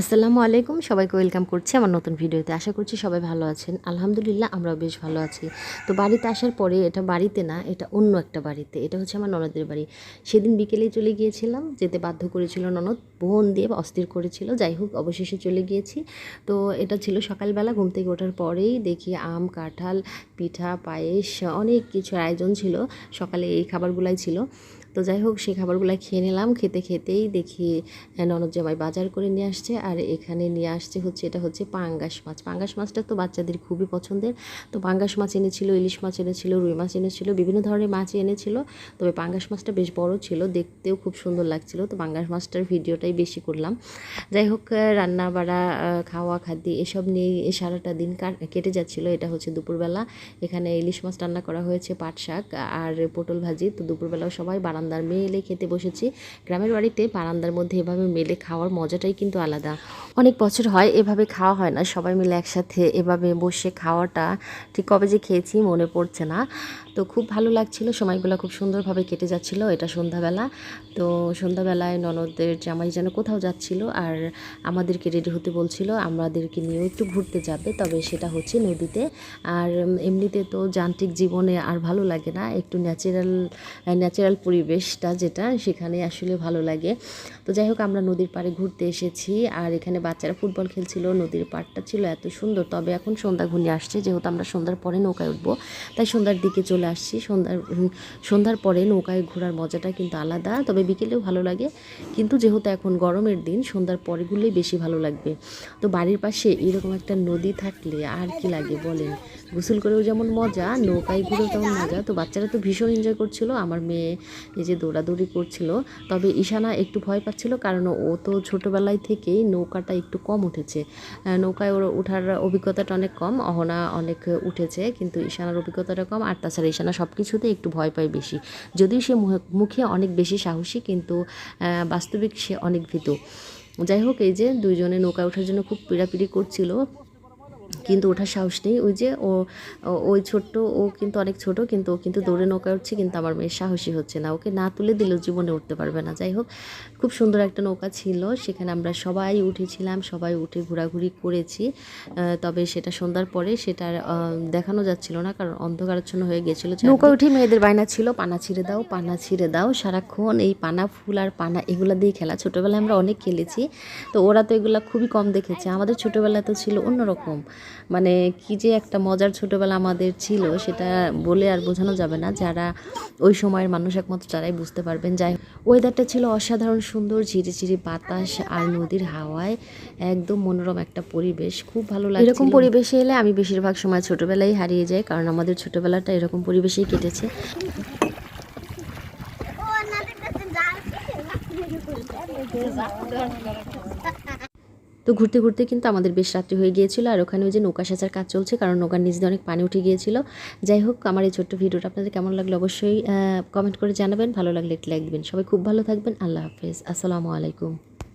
আসসালামু আলাইকুম। সবাইকে ওয়েলকাম করছি আমার নতুন ভিডিওতে। আশা করছি সবাই ভালো আছেন। আলহামদুলিল্লাহ, আমরাও বেশ ভালো আছি। তো বাড়িতে আসার পরে এটা বাড়িতে না, এটা অন্য একটা বাড়িতে। এটা হচ্ছে আমার ননদের বাড়ি। সেদিন বিকেলেই চলে গিয়েছিলাম। যেতে বাধ্য করেছিল ননদ। বোন দিয়ে অস্থির করেছিল। যাই হোক, অবশেষে চলে গিয়েছি। তো এটা ছিল সকালবেলা। ঘুম থেকে ওঠার পরেই দেখি আম, কাঁঠাল, পিঠা, পায়েস, অনেক কিছু আয়োজন ছিল। সকালে এই খাবারগুলাই ছিল। তো যাই হোক, সেই খাবারগুলো খেয়ে নিলাম। খেতে খেতেই দেখি ননদ জামাই বাজার করে নিয়ে আসছে। আর এখানে নিয়ে আসছে হচ্ছে, এটা হচ্ছে পাঙ্গাস মাছ। পাঙ্গাস মাছটা তো বাচ্চাদের খুবই পছন্দের। তো পাঙ্গাস মাছ এনেছিল, ইলিশ মাছ এনেছিল, রুই মাছ এনেছিল, বিভিন্ন ধরনের মাছ এনেছিল। তবে পাঙ্গাস মাছটা বেশ বড় ছিল, দেখতেও খুব সুন্দর লাগছিল। তো পাঙ্গাস মাছটার ভিডিওটাই বেশি করলাম। যাই হোক রান্না বাড়া খাওয়া খাদ্য, এসব নিয়ে সারাটা দিন কেটে যাচ্ছিল। এটা হচ্ছে দুপুরবেলা। এখানে ইলিশ মাছ রান্না করা হয়েছে পাট শাক আর পটল ভাজি। তো দুপুরবেলাও সবাই বারান্দার মেলে খেতে বসেছি। গ্রামের বাড়িতে বারান্দার মধ্যে এভাবে মেলে খাওয়ার মজাটাই কিন্তু আলাদা। অনেক বছর হয় এভাবে খাওয়া হয় না, সবাই মিলে একসাথে এভাবে বসে খাওয়াটা ঠিক কবে যে খেয়েছি মনে পড়ছে না। তো খুব ভালো লাগছিল, সময়গুলো খুব সুন্দরভাবে কেটে যাচ্ছিল, এটা সন্ধ্যাবেলা। তো সন্ধ্যাবেলায় ননদের জামাই যেন কোথাও যাচ্ছিল আর আমাদেরকে রেডি হতে বলছিল, আমাদেরকে নিয়েও একটু ঘুরতে যাবে। তবে সেটা হচ্ছে নদীতে। আর এমনিতে তো যান্ত্রিক জীবনে আর ভালো লাগে না, একটু ন্যাচারাল ন্যাচারাল পরিবেশটা যেটা, সেখানে আসলে ভালো লাগে। তো যাই হোক, আমরা নদীর পাড়ে ঘুরতে এসেছি। আর এখানে বাচ্চারা ফুটবল খেলছিল, নদীর পাড়টা ছিল এত সুন্দর। তবে এখন সন্ধ্যা ঘনিয়ে আসছে, যেহেতু আমরা সন্ধ্যার পরে নৌকায় উঠবো। তাই সন্ধ্যার দিকে চলে আসছি। সন্ধ্যার সন্ধ্যার পরে নৌকায় ঘোরার মজাটা কিন্তু আলাদা। তবে বিকেলেও ভালো লাগে। কিন্তু যেহেতু এখন গরমের দিন, সন্ধ্যার পরেগুলোই বেশি ভালো লাগবে। তো বাড়ির পাশে এরকম একটা নদী থাকলে আর কি লাগে বলেন? গোসল করেও যেমন মজা, নৌকায় ঘুরেও তেমন মজা। তো বাচ্চারা তো ভীষণ এনজয় করছিল। আমার মেয়ে যে দৌড়াদৌড়ি করছিল, তবে ঈশানা একটু ভয় পাচ্ছিল কারণ ও তো ছোটোবেলায় থেকেই নৌকাটা একটু কম উঠেছে। নৌকায় ওর ওঠার অভিজ্ঞতাটা অনেক কম, অহনা অনেক উঠেছে, কিন্তু ঈশানার অভিজ্ঞতাটা কম, আর তাছাড়া ঈশানা সব কিছুতে একটু ভয় পায় বেশি। যদিও সে মুখে অনেক বেশি সাহসী, কিন্তু বাস্তবিক সে অনেক ভীতু। যাই হোক, এই যে দুইজনে নৌকায় ওঠার জন্য খুব পিড়াপিড়ি করছিল কিন্তু ওঠার সাহস নেই। ওই যে ও ওই ছোট্ট, ও কিন্তু অনেক ছোট, কিন্তু ও কিন্তু দৌড়ে নৌকা উঠছে, কিন্তু আমার মেয়ের সাহসী হচ্ছে না। ওকে না তুলে দিলেও জীবনে উঠতে পারবে না। যাই হোক, খুব সুন্দর একটা নৌকা ছিল। সেখানে আমরা সবাই উঠেছিলাম, সবাই উঠে ঘোরাঘুরি করেছি। তবে সেটা সন্ধ্যার পরে সেটা দেখানো যাচ্ছিল না, কারণ অন্ধকারাচ্ছন্ন হয়ে গেছিল নৌকা উঠে মেয়েদের বায়না ছিল, পানা ছিঁড়ে দাও, পানা ছিঁড়ে দাও। সারাক্ষণ এই পানা, ফুল আর পানা এগুলো দিয়ে খেলা। ছোটোবেলায় আমরা অনেক খেলেছি। তো ওরা তো এগুলো খুবই কম দেখেছে। আমাদের ছোটোবেলায় তো ছিল অন্যরকম। মানে কি যে একটা মজার ছোটোবেলা আমাদের ছিল সেটা বলে আর বোঝানো যাবে না যারা ওই সময়ের মানুষ একমাত্র তারাই বুঝতে পারবেন যাই ওয়েদারটা ছিল অসাধারণ সুন্দর ঝিরিঝিরি বাতাস আর নদীর হাওয়ায় একদম মনোরম একটা পরিবেশ খুব ভালো লাগে এরকম পরিবেশে এলে আমি বেশিরভাগ সময় ছোটোবেলায় হারিয়ে যাই কারণ আমাদের ছোটোবেলাটা এরকম পরিবেশেই কেটেছে তো ঘুরতে ঘুরতে কিন্তু আমাদের বেশ রাত্রি হয়ে গিয়েছিল আর ওখানে ওই যে নৌকা সাঁচার কাজ চলছে, কারণ নৌকার নিচ অনেক পানি উঠে গিয়েছিল। যাই হোক, আমার এই ছোট্ট ভিডিওটা আপনাদের কেমন লাগল অবশ্যই কমেন্ট করে জানাবেন, ভালো লাগলে একটি লাইক দেবেন। সবাই খুব ভালো থাকবেন, আল্লাহ হাফেজ, আসসালামু আলাইকুম।